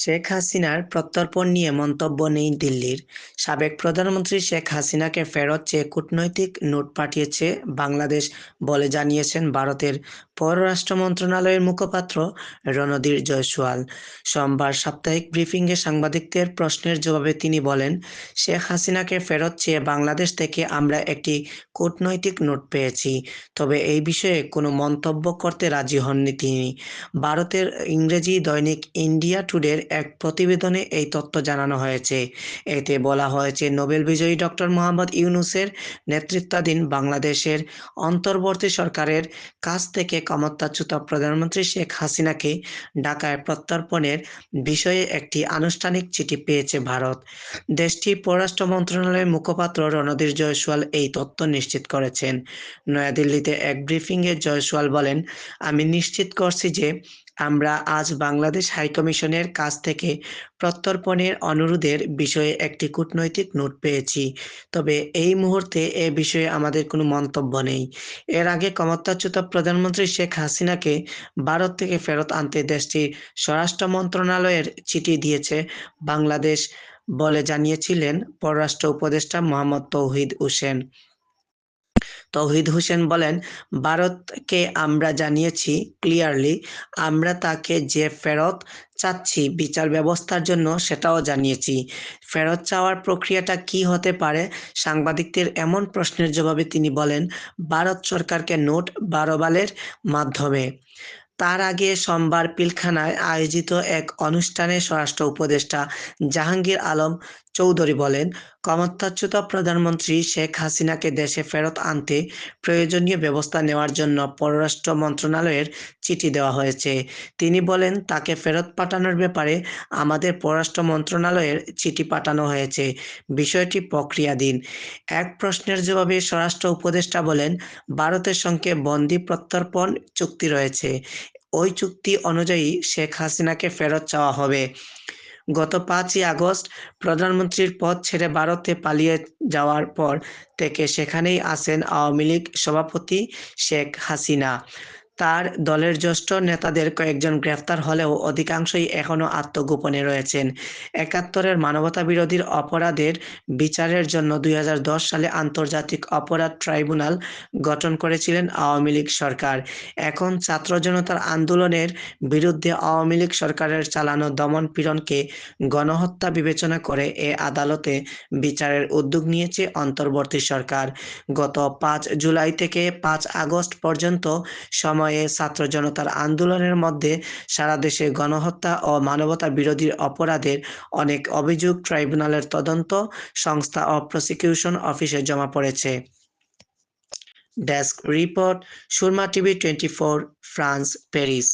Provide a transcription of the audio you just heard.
শেখ হাসিনার প্রত্যর্পণ নিয়ে মন্তব্য নেই দিল্লির। সাবেক প্রধানমন্ত্রী শেখ হাসিনাকে ফেরত চেয়ে কূটনৈতিক নোট পাঠিয়েছে বাংলাদেশ বলে জানিয়েছেন ভারতের পররাষ্ট্র মন্ত্রণালয়ের মুখপাত্র রণধীর জয়সওয়াল। সোমবার সাপ্তাহিক ব্রিফিংয়ে সাংবাদিকদের প্রশ্নের জবাবে তিনি বলেন, শেখ হাসিনাকে ফেরত চেয়ে বাংলাদেশ থেকে আমরা একটি কূটনৈতিক নোট পেয়েছি। তবে এই বিষয়ে কোনো মন্তব্য করতে রাজি হননি তিনি। ভারতের ইংরেজি দৈনিক ইন্ডিয়া টুডের এক প্রতিবেদনে এই তথ্য জানানো হয়েছে। এতে বলা হয়েছে, নোবেল বিজয়ী ডক্টর মোহাম্মদ ইউনুসের নেতৃত্বাধীন বাংলাদেশের অন্তর্বর্তী সরকারের কাছ থেকে ক্ষমতাচ্যুত প্রধানমন্ত্রী শেখ হাসিনাকে ঢাকায় প্রত্যর্পণের বিষয়ে একটি আনুষ্ঠানিক চিঠি পেয়েছে ভারত। দেশটির পররাষ্ট্র মন্ত্রণালয়ের মুখপাত্র রণধীর জয়সওয়াল এই তথ্য নিশ্চিত করেছেন। নয়াদিল্লিতে এক ব্রিফিংয়ে জয়সওয়াল বলেন, আমি নিশ্চিত করছি যে আমরা আজ বাংলাদেশ হাইকমিশনের কাছ থেকে প্রত্যর্পণের অনুরোধের বিষয়ে একটি কূটনৈতিক নোট পেয়েছি। তবে এই মুহূর্তে এ বিষয়ে আমাদের কোনো মন্তব্য নেই। এর আগে ক্ষমতাচ্যুত প্রধানমন্ত্রী শেখ হাসিনাকে ভারত থেকে ফেরত আনতে দেশটির স্বরাষ্ট্র মন্ত্রণালয়ের চিঠি দিয়েছে। বাংলাদেশ বলে জানিয়েছিলেন পররাষ্ট্র উপদেষ্টা মোহাম্মদ তৌহিদ হোসেন। তৌহিদ হোসেন বলেন, ভারতকে আমরা জানিয়েছি ক্লিয়ারলি আমরা তাকে যে ফেরত চাচ্ছি বিচার ব্যবস্থার জন্য সেটাও জানিয়েছি। ফেরত চাওয়ার প্রক্রিয়াটা কি হতে পারে? সাংবাদিকদের এমন প্রশ্নের জবাবে তিনি বলেন, ভারত সরকারকে নোট বারোবালের মাধ্যমে। তার আগে সোমবার পিলখানায় আয়োজিত এক অনুষ্ঠানে স্বরাষ্ট্র উপদেষ্টা জাহাঙ্গীর আলম চৌধুরী বলেন ক্ষমতাচ্যুত প্রধানমন্ত্রী শেখ হাসিনাকে দেশে ফেরত আনতে প্রয়োজনীয় ব্যবস্থা নেওয়ার জন্য পররাষ্ট্র মন্ত্রণালয়ের চিঠি দেওয়া হয়েছে। তিনি বলেন, তাকে ফেরত পাঠানোর ব্যাপারে আমাদের পররাষ্ট্র মন্ত্রণালয়ের চিঠি পাঠানো হয়েছে। বিষয়টি প্রক্রিয়াধীন। এক প্রশ্নের জবাবে স্বরাষ্ট্র উপদেষ্টা বলেন, ভারতের সঙ্গে বন্দি প্রত্যর্পণ চুক্তি রয়েছে। ওই চুক্তি অনুযায়ী শেখ হাসিনাকে ফেরত চাওয়া হবে। গত পাঁচই আগস্ট প্রধানমন্ত্রীর পদ ছেড়ে ভারতে পালিয়ে যাওয়ার পর থেকে সেখানেই আছেন আওয়ামী লীগ সভাপতি শেখ হাসিনা। তার দলের জ্যেষ্ঠ নেতাদের কয়েকজন গ্রেফতার হলেও অধিকাংশই এখনও আত্মগোপনে রয়েছেন। একাত্তরের মানবতা বিরোধীর অপরাধের বিচারের জন্য দুই হাজার দশ সালে আন্তর্জাতিক অপরাধ ট্রাইব্যুনাল গঠন করেছিলেন আওয়ামী লীগ সরকার। এখন ছাত্র জনতার আন্দোলনের বিরুদ্ধে আওয়ামী লীগ সরকারের চালানো দমন পীড়নকে গণহত্যা বিবেচনা করে এ আদালতে বিচারের উদ্যোগ নিয়েছে অন্তর্বর্তী সরকার। গত পাঁচ জুলাই থেকে পাঁচ আগস্ট পর্যন্ত সময় সময়ে ছাত্র জনতার আন্দোলনের মধ্যে সারা দেশে গণহত্যা ও মানবতা বিরোধী অপরাধের অনেক অভিযোগ ট্রাইব্যুনালের তদন্ত সংস্থা ও প্রসিকিউশন অফিসে জমা পড়েছে। Desk report, Surma TV twenty four, France, Paris.